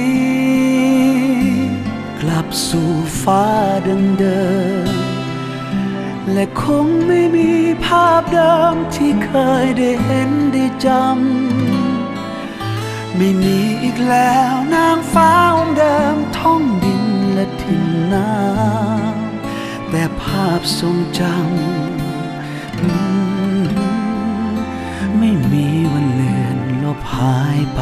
้ ลับสู่ฟ้าดังเดิม และคงไม่มีภาพเดิมที่เคยได้เห็นได้จำ ไม่มีอีกแล้วนางฟ้าองค์เดิมท่องดินและทินน้ำแต่ภาพทรงจำ ไม่มีวันเลือนลบหายไป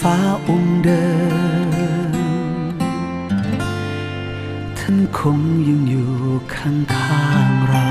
ฟ้าองค์เดิม ท่านคงยังอยู่ข้างๆเรา